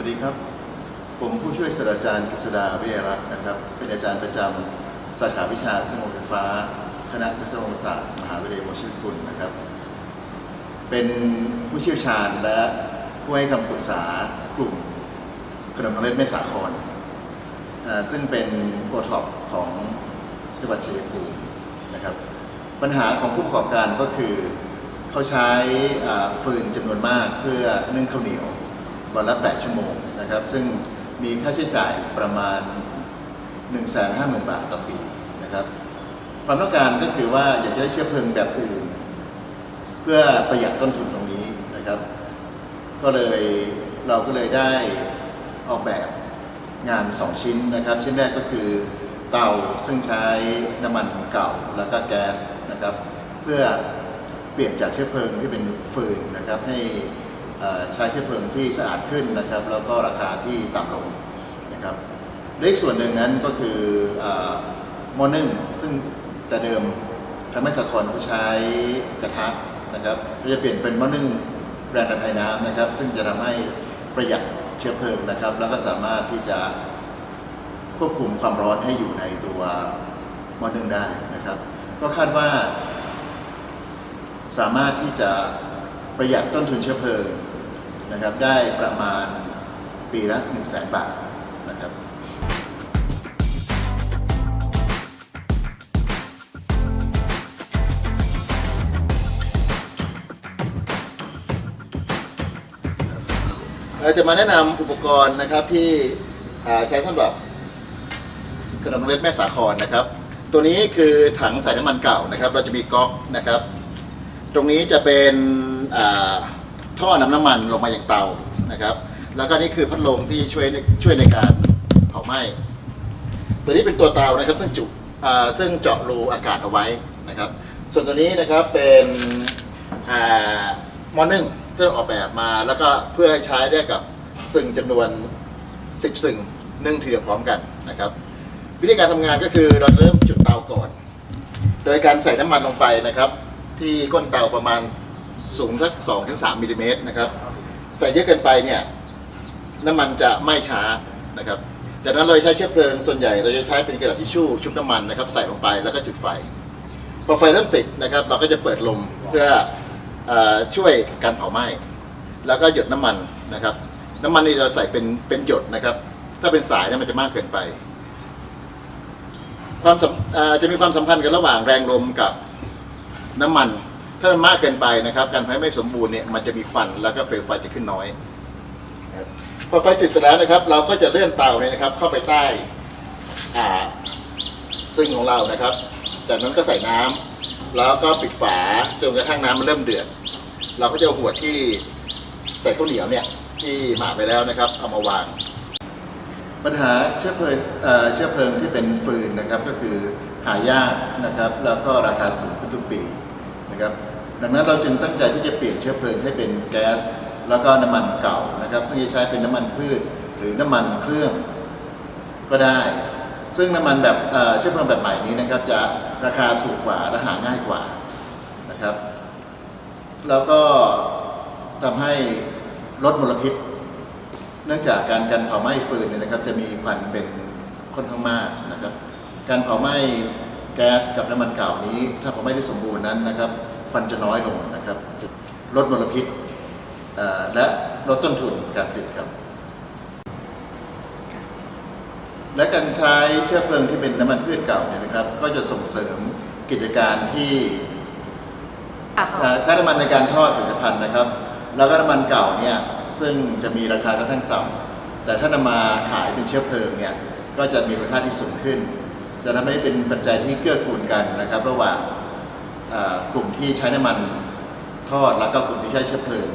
วัสดีครับ ผมผู้ช่วยศาสตราจารย์กฤษดาวิทยารักษ์นะครับ เป็นอาจารย์ประจำสาขาวิชาวิศวกรรมไฟฟ้า คณะวิศวกรรมศาสตร์มหาวิทยาลัยวชิรกุลนะครับ เป็นผู้เชี่ยวชาญและผู้ให้คำปรึกษากลุ่มขนมนมเล็ดแม่สาคร ซึ่งเป็นโอท็อปของจังหวัดชัยภูมินะครับ ปัญหาของผู้ประกอบการก็คือเขาใช้ฟืนจำนวนมากเพื่อนึ่งข้าวเหนียว วันละ 8 ชั่วโมงนะครับ ซึ่งมีค่าใช้จ่ายประมาณ 150,000 บาทต่อปีนะครับ ความต้องการก็คือว่าอยากจะได้เชื้อเพลิงแบบอื่น เพื่อประหยัดต้นทุนตรงนี้นะครับ ก็เลยเราก็เลยได้ออกแบบงาน 2 ชิ้นนะครับ ชิ้นแรกก็คือเตาซึ่งใช้น้ำมันเก่าแล้วก็แก๊สนะครับ เพื่อเปลี่ยนจากเชื้อเพลิงที่เป็นฟืนนะครับให้ ใช้เชื้อเพลิงที่สะอาดขึ้นนะครับ แล้วก็ราคาที่ต่ำลงนะครับและอีกส่วนหนึ่งนั้นก็คือเอ่อหม้อนึ่งซึ่งแต่เดิมทำให้สากลเขาใช้กระทะนะครับก็จะเปลี่ยนเป็นมอนึ่งแรงดันไอน้ำนะครับ ซึ่งจะทำให้ประหยัดเชื้อเพลิงนะครับ แล้วก็สามารถที่จะควบคุมความร้อนให้อยู่ในตัวมอนึ่งได้นะครับ ก็คาดว่า สามารถที่จะประหยัดต้นทุนเชื้อเพลิง นะครับได้ประมาณปีละ1 0 0 0 0แสนบาทนะครับเราจะมาแนะนำอุปกรณ์นะครับที่ใช้สำหรับขนมเล็ดแม่สาครนะครับ ตัวนี้คือถังใส่น้ำมันเก่านะครับ เราจะมีก๊อกนะครับ ตรงนี้จะเป็นอ่า ท่อนำน้ำมันลงมาอย่างเตานะครับ แล้วก็นี่คือพัดลมที่ช่วยช่วยในการเผาไหม้ตัวนี้เป็นตัวเตานะครับ ซึ่งจุซึ่งเจาะรูอากาศเอาไว้นะครับ ส่วนตัวนี้นะครับเป็นอมอนึ่งซึ่งออกแบบมาแล้วก็เพื่อให้ใช้ได้กับซึ่งจำนวน 10 ซึ่งนึ่งทีเดียวพร้อมกันนะครับ วิธีการทำงานก็คือเราเริ่มจุดเตาก่อน โดยการใส่น้ำมันลงไปนะครับ ที่ก้นเตาประมาณ สูงสัก2ถึง3มิลลิเมตรนะครับใส่เยอะเกินไปเนี่ยน้ำมันจะไหม้ช้านะครับจากนั้นเราใช้เชื้อเพลิงส่วนใหญ่เราจะใช้เป็นกระดาษทิชชู่ชุบน้ำมันนะครับใส่ลงไปแล้วก็จุดไฟพอไฟเริ่มติดนะครับ เราก็จะเปิดลมเพื่ออช่วยการเผาไหม้แล้วก็หยดน้ำมันนะครับ น้ำมันนี่เราใส่เป็นเป็นหยดนะครับ ถ้าเป็นสายเนี่ยมันจะมากเกินไป ความมเอ่อจะมีความสัมพันธ์กันระหว่างแรงลมกับน้ำมัน ถ้ามันมากเกินไปนะครับ การไฟไม่สมบูรณ์เนี่ยมันจะมีควันแล้วก็เปลวไฟจะขึ้นน้อยพอไฟติดเสร็จแล้วนะครับ เราก็จะเลื่อนเตาเนี่ยนะครับ เข้าไปใต้อ่าซึ่งของเรานะครับ จากนั้นก็ใส่น้ำแล้วก็ปิดฝาจนกระทั่งน้ำมันเริ่มเดือด เราก็จะเอาหัวที่ใส่ข้าวเหนียวเนี่ยที่หมาไปแล้วนะครับ เอามาวาง ปัญหาเชื้อเพลิงเชื้อเพลิงที่เป็นฟืนนะครับก็คือหายากนะครับ แล้วก็ราคาสูงขึ้นทุกปีนะครับ ดังนั้นเราจึงตั้งใจที่จะเปลี่ยนเชื้อเพลิงให้เป็นแก๊ส แล้วก็น้ำมันเก่านะครับ ซึ่งจะใช้เป็นน้ำมันพืช หรือน้ำมันเครื่องก็ได้ ซึ่งน้ำมันแบบเชื้อเพลิงแบบใหม่นี้นะครับ จะราคาถูกกว่าและหาง่ายกว่านะครับ แล้วก็ทำให้ลดมลพิษ เนื่องจากการการเผาไหม้ฟืนเนี่ยนะครับ จะมีควันเป็นค่อนข้างมากนะครับ การเผาไหม้แก๊สกับน้ำมันเก่านี้ ถ้าเผาไหม้ได้สมบูรณ์นั้นนะครับ ควันจะน้อยลงนะครับจะลดมลพิษเอ่อและลดต้นทุนการผลิตครับ และการใช้เชื้อเพลิงที่เป็นน้ำมันพืชเก่าเนี่ยนะครับ ก็จะส่งเสริมกิจการที่ใช้น้ำมันในการทอดผลิตภัณฑ์นะครับ แล้วก็น้ำมันเก่าเนี่ยซึ่งจะมีราคาค่อนข้างต่ำแต่ถ้านำมาขายเป็นเชื้อเพลิงเนี่ยก็จะมีมูลค่าที่สูงขึ้น จะทำให้เป็นปัจจัยที่เกื้อกูลกันนะครับ ระหว่างเอ่อ กลุ่มที่ใช้น้ำมันทอดแล้วก็กลุ่มที่ใช้เชื้อเพลิง